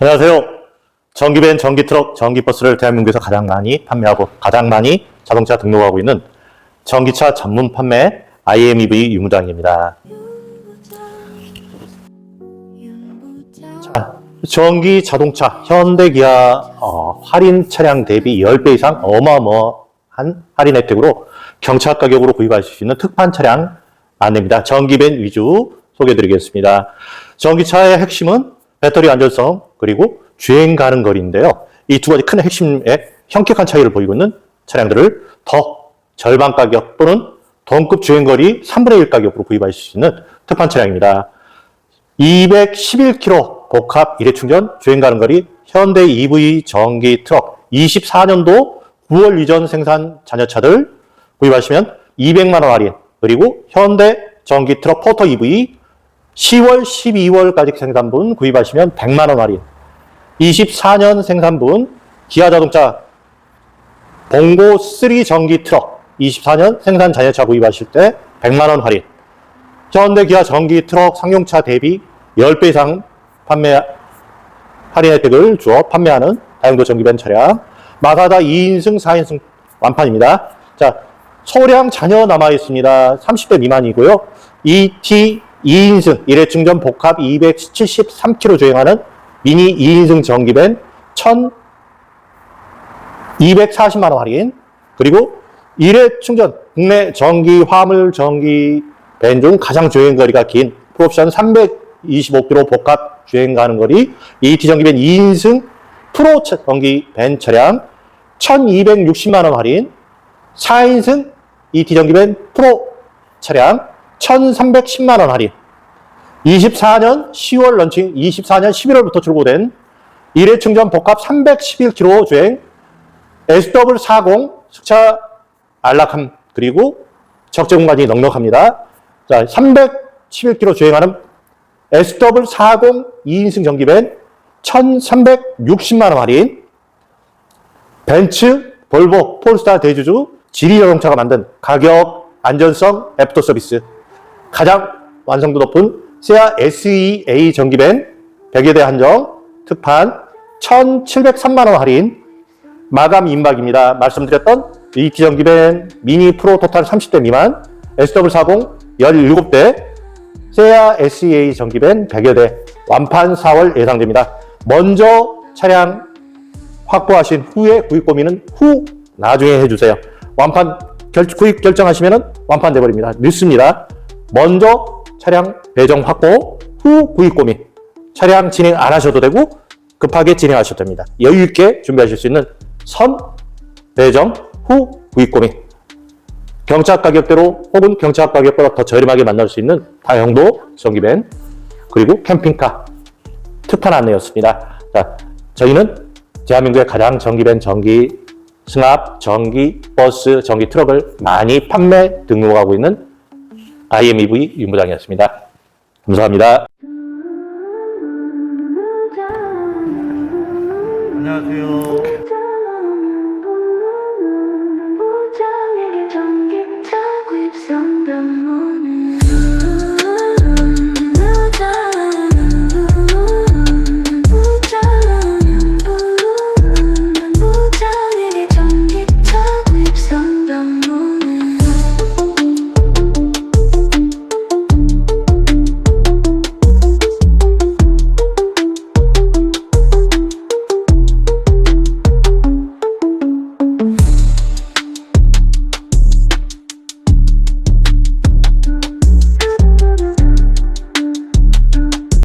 안녕하세요. 전기밴, 전기트럭, 전기버스를 대한민국에서 가장 많이 판매하고 가장 많이 자동차 등록하고 있는 전기차 전문 판매 IMEV 유무장입니다. 자, 전기 자동차 현대 기아 어, 할인 차량 대비 10배 이상 어마어마한 할인 혜택으로 경차 가격으로 구입하실 수 있는 특판 차량 안내입니다. 전기밴 위주 소개해 드리겠습니다. 전기차의 핵심은 배터리 안전성 그리고 주행 가능 거리인데요. 이 두 가지 큰 핵심의 현격한 차이를 보이고 있는 차량들을 더 절반 가격 또는 동급 주행 거리 3분의 1 가격으로 구입하실 수 있는 특판 차량입니다. 211km 복합 일회 충전 주행 가능 거리 현대 EV 전기 트럭 24년도 9월 이전 생산 자녀차들 구입하시면 200만 원 할인 그리고 현대 전기 트럭 포터 EV 10월 12월까지 생산분 구입하시면 100만 원 할인 24년 생산분 기아 자동차 봉고 3 전기 트럭 24년 생산 자녀차 구입하실 때 100만 원 할인 현대 기아 전기 트럭 상용차 대비 10배 이상 판매 할인 혜택을 주어 판매하는 다용도 전기밴 차량 마사다 2인승 4인승 완판입니다. 자, 소량 잔여 남아 있습니다. 30대 미만이고요. ET 2인승 1회 충전 복합 273km 주행하는 미니 2인승 전기밴 1,240만 원 할인. 그리고 1회 충전 국내 전기 화물 전기 밴 중 가장 주행 거리가 긴 풀옵션 325km 복합 주행 가는 거리 ET 전기밴 2인승 프로 차- 전기 밴 차량 1260만 원 할인. 4인승 ET 전기밴 프로 차량 1310만 원 할인. 24년 10월 런칭 24년 11월부터 출고된 1회 충전 복합 311km 주행 SW40 승차 안락함 그리고 적재 공간이 넉넉합니다. 자, 311km 주행하는 SW40 2인승 전기밴 1360만 원 할인. 벤츠, 볼보, 폴스타 대주주 지리 자동차가 만든 가격, 안전성, 애프터 서비스 가장 완성도 높은 세아 SEA 전기밴 100여 대 한정 특판 1,703만 원 할인 마감 임박입니다. 말씀드렸던 이 기전기밴 미니 프로 토탈 30대 미만 SW40 17대 세아 SEA 전기밴 100여 대 완판 4월 예상됩니다. 먼저 차량 확보하신 후에 구입 고민은 후 나중에 해주세요. 완판 결, 구입 결정하시면 완판 돼버립니다. 늦습니다. 먼저 차량 배정 확보 후 구입 고민 차량 진행 안 하셔도 되고 급하게 진행하셔도 됩니다. 여유 있게 준비하실 수 있는 선 배정 후 구입 고민 경차 가격대로 혹은 경차 가격보다 더 저렴하게 만날 수 있는 다용도 전기밴 그리고 캠핑카 특판 안내였습니다. 자, 저희는 대한민국의 가장 전기밴 전기 승합, 전기 버스, 전기 트럭을 많이 판매 등록하고 있는 IMEV 윤부장이었습니다. 감사합니다. 안녕하세요.